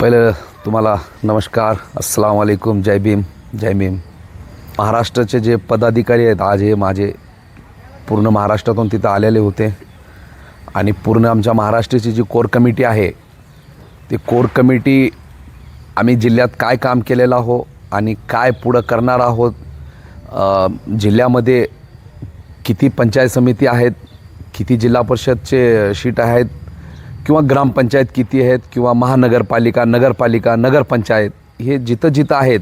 पहिलं तुम्हाला नमस्कार अस्सलाम वालेकुम जय भीम जय भीम. महाराष्ट्राचे जे पदाधिकारी आहेत आज हे माझे पूर्ण महाराष्ट्रातून तिथं आलेले होते. आणि पूर्ण आमच्या महाराष्ट्राची जी कोर कमिटी आहे ती कोर कमिटी आम्ही जिल्ह्यात काय काम केलेलं आहो आणि काय पुढं करणार आहोत जिल्ह्यामध्ये किती पंचायत समिती आहेत किती जिल्हा परिषदचे शीट आहेत किंवा ग्रामपंचायत किती आहेत किंवा महानगरपालिका नगरपालिका नगरपंचायत हे जिथं जिथं आहेत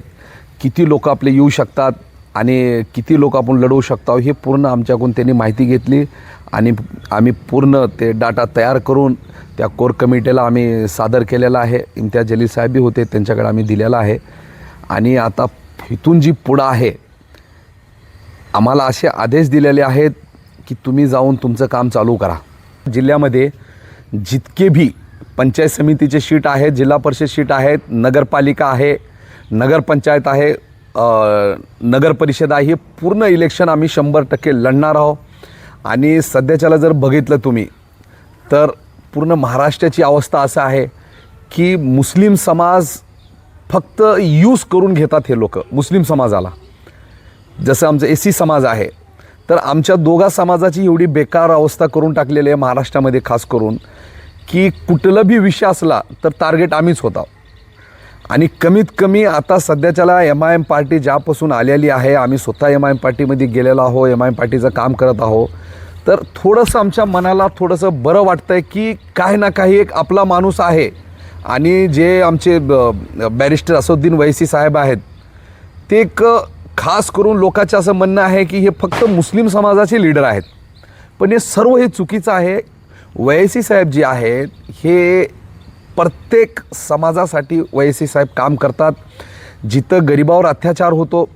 किती लोक आपले येऊ शकतात आणि किती लोक आपण लढवू शकतो हे पूर्ण आमच्याकडून त्यांनी माहिती घेतली आणि आम्ही पूर्ण ते डाटा तयार करून त्या कोर कमिटीला आम्ही सादर केलेला आहे. इम्तियाज जलील साहेबही होते त्यांच्याकडे आम्ही दिलेला आहे. आणि आता इथून जी पुढं आहे आम्हाला असे आदेश दिलेले आहेत की तुम्ही जाऊन तुमचं काम चालू करा. जिल्ह्यामध्ये जितके भी पंचायत समितीचे शीट आहेत जिल्हा परिषद शीट आहेत नगरपालिका आहे नगरपंचायत आहे नगर परिषद आहे हे पूर्ण इलेक्शन आम्ही शंभर टक्के लढणार आहोत. आणि सध्याच्याला जर बघितलं तुम्ही तर पूर्ण महाराष्ट्राची अवस्था असं आहे की मुस्लिम समाज फक्त यूज करून घेतात हे लोक मुस्लिम समाजाला. जसं आमचं एस सी समाज आहे तर आमच्या दोघा समाजाची एवढी बेकार अवस्था करून टाकलेली आहे महाराष्ट्रामध्ये खास करून की कुठलं बी विषय असला तर टार्गेट आम्हीच होता आणि कमीत कमी आता सध्याच्याला एम आय एम पार्टी ज्यापासून आलेली आहे आम्ही स्वतः एम आय एम पार्टीमध्ये गेलेलो आहो एम आय एम पार्टीचं काम करत आहो तर थोडंसं आमच्या मनाला थोडंसं बरं वाटतं आहे की काही ना काही एक आपला माणूस आहे. आणि जे आमचे ब- बॅरिस्टर असुद्दीन वैसी साहेब आहेत ते एक खास करून लोकांचं असं म्हणणं आहे की हे फक्त मुस्लिम समाजाचे लीडर आहेत. पण हे सर्व हे चुकीचं आहे. वयसी साहेब जे आहेत हे प्रत्येक समाजासाठी वयसी साहेब काम करतात. जिथं गरिबावर अत्याचार होतो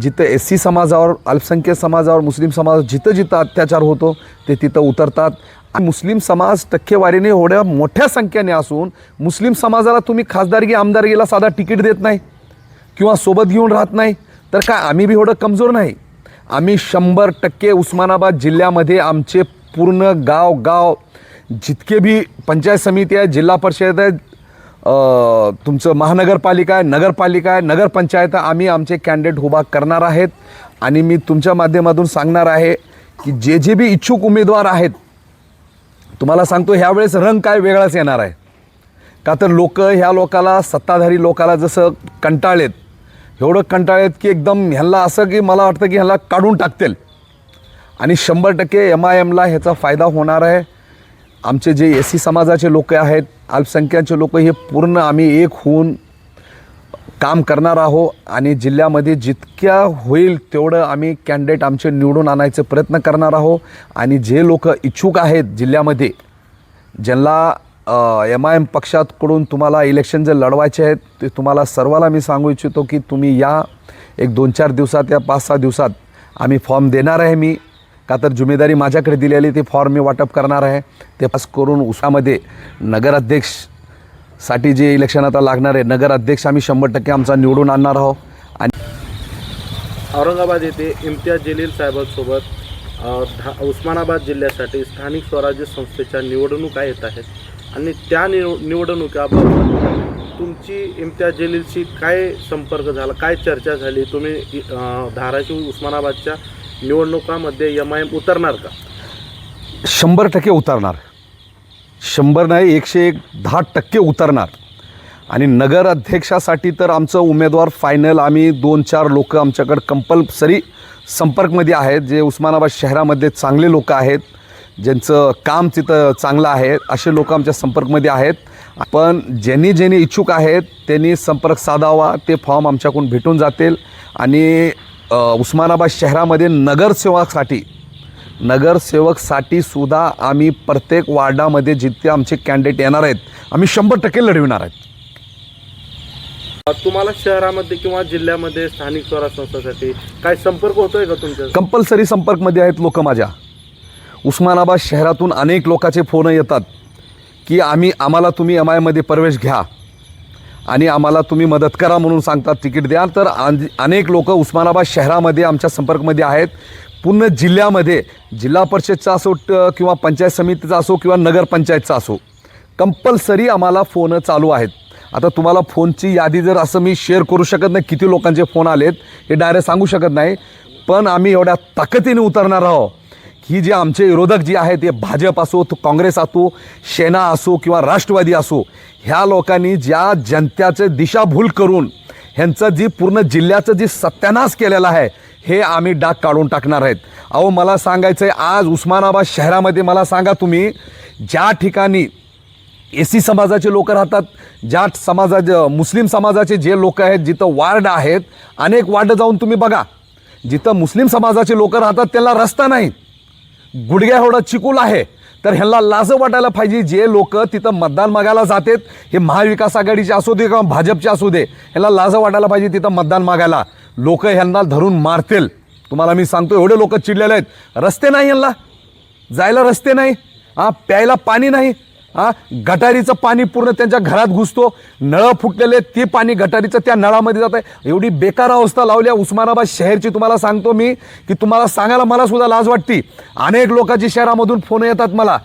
जिथं एस सी समाजावर अल्पसंख्याक समाजावर मुस्लिम समाज जिथं जिथं अत्याचार होतो ते तिथं उतरतात. आणि मुस्लिम समाज टक्केवारीने एवढ्या मोठ्या संख्येने असून मुस्लिम समाजाला तुम्ही खासदारगी आमदारगीला साधा तिकीट देत नाही. किंवा सोबत घेऊन राहत नाही. तर काय आम्ही बी एवढं कमजोर नाही. आम्ही शंभर टक्के उस्मानाबाद जिल्ह्यामध्ये आमचे पूर्ण गाव गाव जितके बी पंचायत समिती आहे जिल्हा परिषद आहे तुमचं महानगरपालिका आहे नगरपालिका आहे नगरपंचायत आम्ही आमचे कॅन्डिडेट उभा करणार आहेत. आणि मी तुमच्या माध्यमातून सांगणार आहे की जे जे बी इच्छुक उमेदवार आहेत तुम्हाला सांगतो ह्यावेळेस रंग काय वेगळाच येणार आहे. का तर लोक ह्या लोकाला सत्ताधारी लोकाला जसं कंटाळलेत एवढं कंटाळलेत की एकदम ह्याला असं की मला वाटतं की ह्याला काढून टाकतील. आणि शंभर टक्के एम आय एमला ह्याचा फायदा होणार आहे. आमचे जे एस सी समाजाचे लोक आहेत अल्पसंख्याचे लोक हे पूर्ण आम्ही एक होऊन काम करणार आहो आणि जिल्ह्यामध्ये जितक्या होईल तेवढं आम्ही कॅन्डिडेट आमचे निवडून आणायचे प्रयत्न करणार आहो आणि जे लोक इच्छुक आहेत जिल्ह्यामध्ये ज्यांना एम आय एम पक्षाकडून तुम्हाला इलेक्शन जे लढवायचे आहेत ते तुम्हाला सर्वाला मी सांगू इच्छितो की तुम्ही या. एक दोन चार दिवसात या पाच सहा दिवसात आम्ही फॉर्म देणार आहे मी. का तर जिम्मेदारी माझ्याकडे दिलेली ती फॉर्म मी वाटप करणार आहे. ते पास करून उसामध्ये नगराध्यक्षसाठी जे इलेक्शन आता लागणार आहे नगर अध्यक्ष आम्ही शंभर टक्के आमचा निवडून आणणार आहोत. आणि औरंगाबाद येथे इम्तियाज जलील साहेबांसोबत धा उस्मानाबाद जिल्ह्यासाठी स्थानिक स्वराज्य संस्थेच्या निवडणुका येत आहेत. आणि त्या निव निवडणुकाबाबत तुमची इम्तियाज जलीलशी काय संपर्क झाला? काय चर्चा झाली? तुम्ही धाराशिव उस्मानाबादच्या निवडणुकामध्ये एम आय एम उतरणार का? शंभर टक्के उतरणार. शंभर नाही एकशे एक दहा टक्के उतरणार. आणि नगर अध्यक्षासाठी तर आमचं उमेदवार फायनल आम्ही दोन चार लोक आमच्याकडं कंपल्सरी संपर्कमध्ये आहेत जे उस्मानाबाद शहरामध्ये चांगले लोक आहेत. ज्यांचं काम तिथं चांगलं आहे असे लोक आमच्या संपर्कमध्ये आहेत. पण ज्यांनी ज्यांनी इच्छुक आहेत त्यांनी संपर्क साधावा ते फॉर्म आमच्याकडून भेटून जातील. आणि उस्मानाबाद शहरामध्ये नगरसेवकासाठी नगरसेवकसाठी सुद्धा आम्ही प्रत्येक वार्डामध्ये जितके आमचे कॅन्डिडेट येणार आहेत आम्ही शंभर टक्के लढविणार आहेत. तुम्हाला शहरामध्ये किंवा जिल्ह्यामध्ये स्थानिक स्वराज्य संस्थेसाठी काय संपर्क होतोय का तुमच्या? कंपल्सरी संपर्कमध्ये आहेत लोक माझ्या. उस्मानाबाद शहरातून अनेक लोकांचे फोन येतात की आम्ही आम्हाला तुम्ही एम आयमध्ये प्रवेश घ्या. आणि आम्हाला तुम्ही मदत करा म्हणून सांगतात तिकीट द्या. तर अनेक लोक उस्मानाबाद शहरामध्ये आमच्या संपर्कमध्ये आहेत. पूर्ण जिल्ह्यामध्ये जिल्हा परिषदचा असो ट- किंवा पंचायत समितीचा असो किंवा नगरपंचायतचा असो कंपल्सरी आम्हाला फोन चालू आहेत. आता तुम्हाला फोनची यादी जर असं मी शेअर करू शकत नाही किती लोकांचे फोन आलेत हे डायरेक्ट सांगू शकत नाही. पण आम्ही एवढ्या ताकदीने उतरणार आहोत. ही जे आमचे विरोधक जे आहेत ते भाजप असो काँग्रेस असो सेना असो किंवा राष्ट्रवादी असो ह्या लोकांनी ज्या जनतेचं दिशाभूल करून ह्यांचं जी पूर्ण जिल्ह्याचं जी सत्यानाश केलेला आहे हे आम्ही डाग काढून टाकणार आहेत. अहो मला सांगायचं आहे आज उस्मानाबाद शहरामध्ये मला सांगा तुम्ही ज्या ठिकाणी एस सी समाजाचे लोक राहतात ज्या समाजा मुस्लिम समाजाचे जे लोक आहेत जिथं वार्ड आहेत अनेक वार्ड जाऊन तुम्ही बघा. जिथं मुस्लिम समाजाचे लोक राहतात त्यांना रस्ता नाही. गुडघ्या एवढा चिकूल आहे. तर ह्यांना लाज वाटायला पाहिजे जे लोक तिथं मतदान मागायला जातात. हे महाविकास आघाडीचे असू दे किंवा भाजपचे असू दे ह्यांना लाज वाटायला पाहिजे तिथं मतदान मागायला. लोक ह्यांना धरून मारतील. तुम्हाला मी सांगतो एवढे लोक चिडलेले आहेत. रस्ते नाही ह्यांना. जायला रस्ते नाही. हां प्यायला पाणी नाही. हा? गटारीचं पाणी पूर्ण त्यांच्या घरात घुसतो. नळं फुटलेले ते पाणी गटारीचं त्या नळामध्ये जात आहे. एवढी बेकार अवस्था लावली आहे उस्मानाबाद शहरची तुम्हाला सांगतो मी की तुम्हाला सांगायला मला सुद्धा लाज वाटते. अनेक लोकांची शहरामधून फोन येतात मला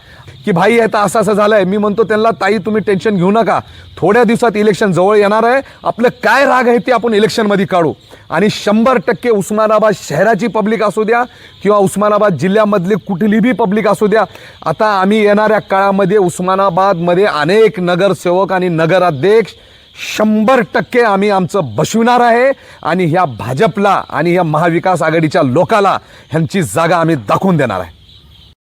की भाई आता असं असं झालं आहे मी म्हणतो त्यांना ताई तुम्ही टेन्शन घेऊ नका. थोड्या दिवसात इलेक्शन जवळ येणार आहे. आपलं काय राग आहे ते आपण इलेक्शनमध्ये काढू. आणि शंभर टक्के उस्मानाबाद शहराची पब्लिक असू द्या किंवा उस्मानाबाद जिल्ह्यामधली कुठली बी पब्लिक असू द्या. आता आम्ही येणाऱ्या काळामध्ये उस्मानाबादमध्ये अनेक नगरसेवक आणि नगराध्यक्ष शंभर टक्के आम्ही आमचं बसविणार आहे आणि ह्या भाजपला आणि ह्या महाविकास आघाडीच्या लोकाला ह्यांची जागा आम्ही दाखवून देणार आहे.